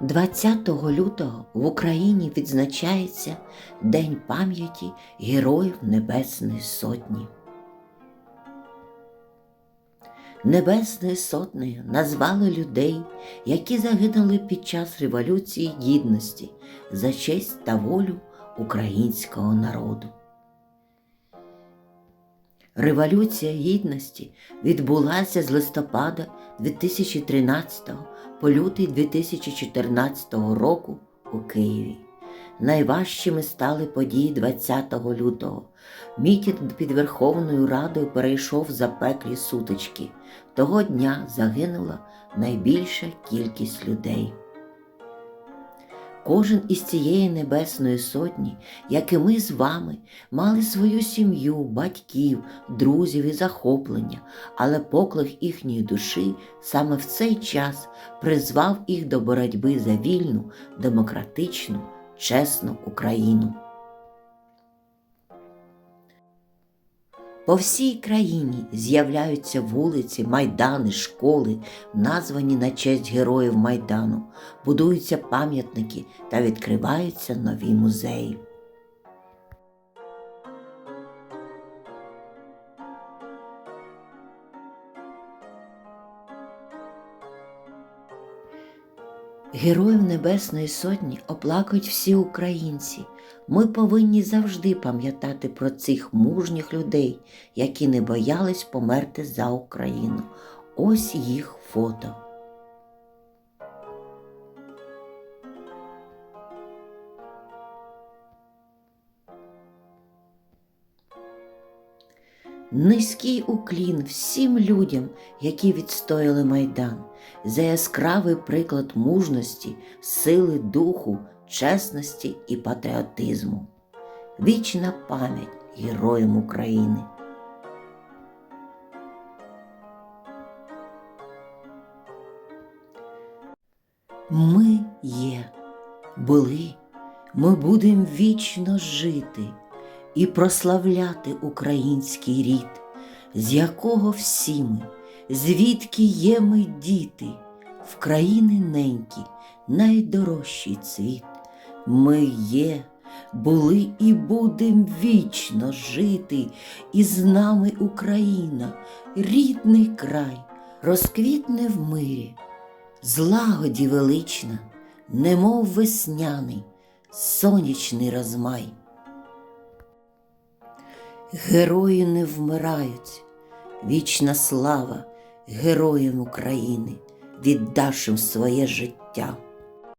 20 лютого в Україні відзначається День пам'яті Героїв Небесної Сотні. Небесною сотнею назвали людей, які загинули під час Революції Гідності за честь та волю українського народу. Революція Гідності відбулася з листопада 2013 по лютий 2014 року у Києві. Найважчими стали події 20 лютого. Мітінг під Верховною Радою перейшов за запеклі сутички. Того дня загинула найбільша кількість людей. Кожен із цієї небесної сотні, як і ми з вами, мали свою сім'ю, батьків, друзів і захоплення, але поклик їхньої душі саме в цей час призвав їх до боротьби за вільну, демократичну, чесну Україну. По всій країні з'являються вулиці, майдани, школи, названі на честь героїв Майдану, будуються пам'ятники та відкриваються нові музеї. Героїв Небесної Сотні оплакують всі українці. Ми повинні завжди пам'ятати про цих мужніх людей, які не боялись померти за Україну. Ось їх фото. Низький уклін всім людям, які відстояли Майдан, за яскравий приклад мужності, сили духу, чесності і патріотизму. Вічна пам'ять героям України. Ми є, були, ми будем вічно жити і прославляти український рід, з якого всі ми, звідки є ми діти, в країни ненькі, найдорожчий цвіт. Ми є, були і будем вічно жити, і з нами Україна, рідний край, розквітне в мирі, злагоді велична, немов весняний, сонячний розмай. Герої не вмирають, вічна слава героям України, віддавшим своє життя.